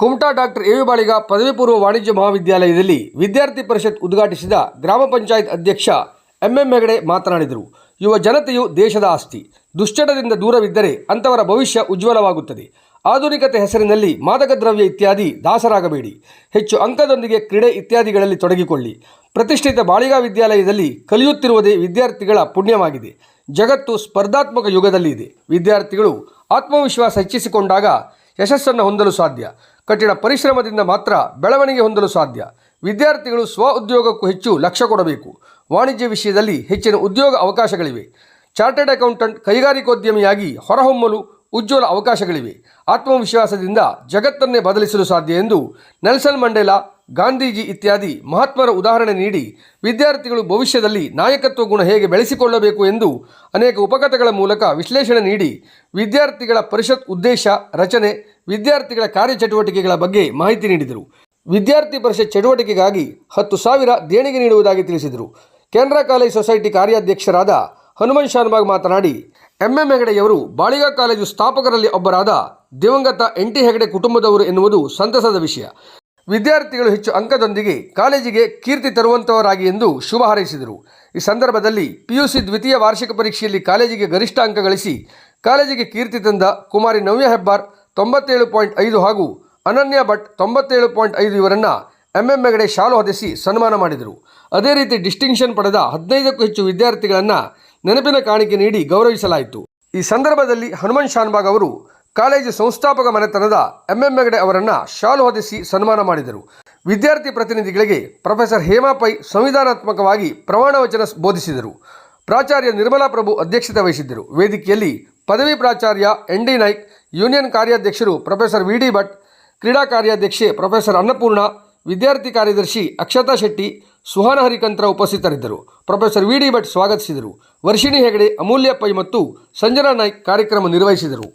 Kumta doctor A V Baliga ಪದವಿ ಪೂರ್ವ ವಾಣಿಜ್ಯ ಮಹಾವಿದ್ಯಾಲಯದಲ್ಲಿ ವಿದ್ಯಾರ್ಥಿ ಪರಿಷತ್ ಉದ್ಘಾಟಿಸಿದ ಗ್ರಾಮ ಪಂಚಾಯತ್ ಅಧ್ಯಕ್ಷ ಎಂಎಂ ಹೆಗಡೆ ಮಾತನಾಡಿದರು. ಯುವ ಜನತೆಯು ದೇಶದ ಆಸ್ತಿ. ದುಶ್ಚಟದಿಂದ ದೂರವಿದ್ದರೆ ಅಂಥವರ ಭವಿಷ್ಯ ಉಜ್ವಲವಾಗುತ್ತದೆ. ಆಧುನಿಕತೆ ಹೆಸರಿನಲ್ಲಿ ಮಾದಕ ದ್ರವ್ಯ ಇತ್ಯಾದಿ ದಾಸರಾಗಬೇಡಿ. ಹೆಚ್ಚು ಅಂಕದೊಂದಿಗೆ ಕ್ರೀಡೆ ಇತ್ಯಾದಿಗಳಲ್ಲಿ ತೊಡಗಿಕೊಳ್ಳಿ. ಪ್ರತಿಷ್ಠಿತ ಬಾಳಿಗಾ ವಿದ್ಯಾಲಯದಲ್ಲಿ ಕಲಿಯುತ್ತಿರುವುದೇ ವಿದ್ಯಾರ್ಥಿಗಳ ಪುಣ್ಯವಾಗಿದೆ. ಜಗತ್ತು ಸ್ಪರ್ಧಾತ್ಮಕ ಯುಗದಲ್ಲಿ ಇದೆ ವಿದ್ಯಾರ್ಥಿಗಳು ಆತ್ಮವಿಶ್ವಾಸ ಹೆಚ್ಚಿಸಿಕೊಂಡಾಗ ಯಶಸ್ಸನ್ನು ಹೊಂದಲು ಸಾಧ್ಯ. ಕಠಿಣ ಪರಿಶ್ರಮದಿಂದ ಮಾತ್ರ ಬೆಳವಣಿಗೆ ಹೊಂದಲು ಸಾಧ್ಯ. ವಿದ್ಯಾರ್ಥಿಗಳು ಸ್ವ ಉದ್ಯೋಗಕ್ಕೂ ಹೆಚ್ಚು ಲಕ್ಷ್ಯ ಕೊಡಬೇಕು. ವಾಣಿಜ್ಯ ವಿಷಯದಲ್ಲಿ ಹೆಚ್ಚಿನ ಉದ್ಯೋಗ ಅವಕಾಶಗಳಿವೆ. ಚಾರ್ಟರ್ಡ್ ಅಕೌಂಟೆಂಟ್ ಕೈಗಾರಿಕೋದ್ಯಮಿಯಾಗಿ ಹೊರಹೊಮ್ಮಲು ಉಜ್ವಲ ಅವಕಾಶಗಳಿವೆ. ಆತ್ಮವಿಶ್ವಾಸದಿಂದ ಜಗತ್ತನ್ನೇ ಬದಲಿಸಲು ಸಾಧ್ಯ ಎಂದು ನೆಲ್ಸನ್ ಮಂಡೇಲಾ ಗಾಂಧೀಜಿ ಇತ್ಯಾದಿ ಮಹಾತ್ಮರ ಉದಾಹರಣೆ ನೀಡಿ ವಿದ್ಯಾರ್ಥಿಗಳು ಭವಿಷ್ಯದಲ್ಲಿ ನಾಯಕತ್ವ ಗುಣ ಹೇಗೆ ಬೆಳೆಸಿಕೊಳ್ಳಬೇಕು ಎಂದು ಅನೇಕ ಉಪಕಥೆಗಳ ಮೂಲಕ ವಿಶ್ಲೇಷಣೆ ನೀಡಿ ವಿದ್ಯಾರ್ಥಿಗಳ ಪರಿಷತ್ ಉದ್ದೇಶ, ರಚನೆ, ವಿದ್ಯಾರ್ಥಿಗಳ ಕಾರ್ಯಚಟುವಟಿಕೆಗಳ ಬಗ್ಗೆ ಮಾಹಿತಿ ನೀಡಿದರು. ವಿದ್ಯಾರ್ಥಿ ಪರಿಷತ್ ಚಟುವಟಿಕೆಗಾಗಿ ಹತ್ತು ಸಾವಿರ ದೇಣಿಗೆ ನೀಡುವುದಾಗಿ ತಿಳಿಸಿದರು. ಕೇಂದ್ರ ಕಾಲೇಜ್ ಸೊಸೈಟಿ ಕಾರ್ಯಾಧ್ಯಕ್ಷರಾದ ಹನುಮನ್ ಶಾನ್ಬಾಗ್ ಮಾತನಾಡಿ, ಎಂಎಂ ಹೆಗಡೆಯವರು ಬಾಳಿಗ ಕಾಲೇಜು ಸ್ಥಾಪಕರಲ್ಲಿ ಒಬ್ಬರಾದ ದಿವಂಗತ ಎನ್ ಟಿ ಹೆಗಡೆ ಕುಟುಂಬದವರು ಎನ್ನುವುದು ಸಂತಸದ ವಿಷಯ. ವಿದ್ಯಾರ್ಥಿಗಳು ಹೆಚ್ಚು ಅಂಕದೊಂದಿಗೆ ಕಾಲೇಜಿಗೆ ಕೀರ್ತಿ ತರುವಂತವರಾಗಿ ಎಂದು ಶುಭ ಹಾರೈಸಿದರು. ಈ ಸಂದರ್ಭದಲ್ಲಿ ಪಿಯುಸಿ ದ್ವಿತೀಯ ವಾರ್ಷಿಕ ಪರೀಕ್ಷೆಯಲ್ಲಿ ಕಾಲೇಜಿಗೆ ಗರಿಷ್ಠ ಅಂಕ ಗಳಿಸಿ ಕಾಲೇಜಿಗೆ ಕೀರ್ತಿ ತಂದ ಕುಮಾರಿ ನವ್ಯ ಹೆಬ್ಬಾರ್ ತೊಂಬತ್ತೇಳು ಪಾಯಿಂಟ್ ಐದು ಹಾಗೂ ಅನನ್ಯ ಭಟ್ ತೊಂಬತ್ತೇಳು ಪಾಯಿಂಟ್ ಐದು ಇವರನ್ನು ಎಂಎಂ ಹೆಗಡೆ ಶಾಲು ಹೊದಿಸಿ ಸನ್ಮಾನ ಮಾಡಿದರು. ಅದೇ ರೀತಿ ಡಿಸ್ಟಿಂಕ್ಷನ್ ಪಡೆದ ಹದಿನೈದಕ್ಕೂ ಹೆಚ್ಚು ವಿದ್ಯಾರ್ಥಿಗಳನ್ನು ನೆನಪಿನ ಕಾಣಿಕೆ ನೀಡಿ ಗೌರವಿಸಲಾಯಿತು. ಈ ಸಂದರ್ಭದಲ್ಲಿ ಹನುಮಂತ್ ಶಾನ್ಬಾಗ್ ಅವರು ಕಾಲೇಜು ಸಂಸ್ಥಾಪಕ ಮನೆತನದ ಎಂಎಂ ಹೆಗಡೆ ಅವರನ್ನು ಶಾಲು ಹೊದಿಸಿ ಸನ್ಮಾನ ಮಾಡಿದರು. ವಿದ್ಯಾರ್ಥಿ ಪ್ರತಿನಿಧಿಗಳಿಗೆ ಪ್ರೊಫೆಸರ್ ಹೇಮಾ ಪೈ ಸಂವಿಧಾನಾತ್ಮಕವಾಗಿ ಪ್ರಮಾಣ ವಚನ ಬೋಧಿಸಿದರು. ಪ್ರಾಚಾರ್ಯ ನಿರ್ಮಲಾ ಪ್ರಭು ಅಧ್ಯಕ್ಷತೆ ವಹಿಸಿದ್ದರು. ವೇದಿಕೆಯಲ್ಲಿ ಪದವಿ ಪ್ರಾಚಾರ್ಯ ಎನ್ ಡಿ ನಾಯ್ಕ್, ಯೂನಿಯನ್ ಕಾರ್ಯಾಧ್ಯಕ್ಷರು ಪ್ರೊಫೆಸರ್ ವಿ ಡಿ ಭಟ್, ಕ್ರೀಡಾ ಕಾರ್ಯಾಧ್ಯಕ್ಷೆ ಪ್ರೊಫೆಸರ್ ಅನ್ನಪೂರ್ಣ, ವಿದ್ಯಾರ್ಥಿ ಕಾರ್ಯದರ್ಶಿ ಅಕ್ಷತಾ ಶೆಟ್ಟಿ, ಸುಹಾನ ಹರಿಕಂತ್ರ ಉಪಸ್ಥಿತರಿದ್ದರು. ಪ್ರೊಫೆಸರ್ ವಿ ಡಿ ಭಟ್ ಸ್ವಾಗತಿಸಿದರು. ವರ್ಷಿಣಿ ಹೆಗಡೆ, ಅಮೂಲ್ಯ ಪೈ ಮತ್ತು ಸಂಜನಾ ನಾಯ್ಕ್ ಕಾರ್ಯಕ್ರಮ ನಿರ್ವಹಿಸಿದರು.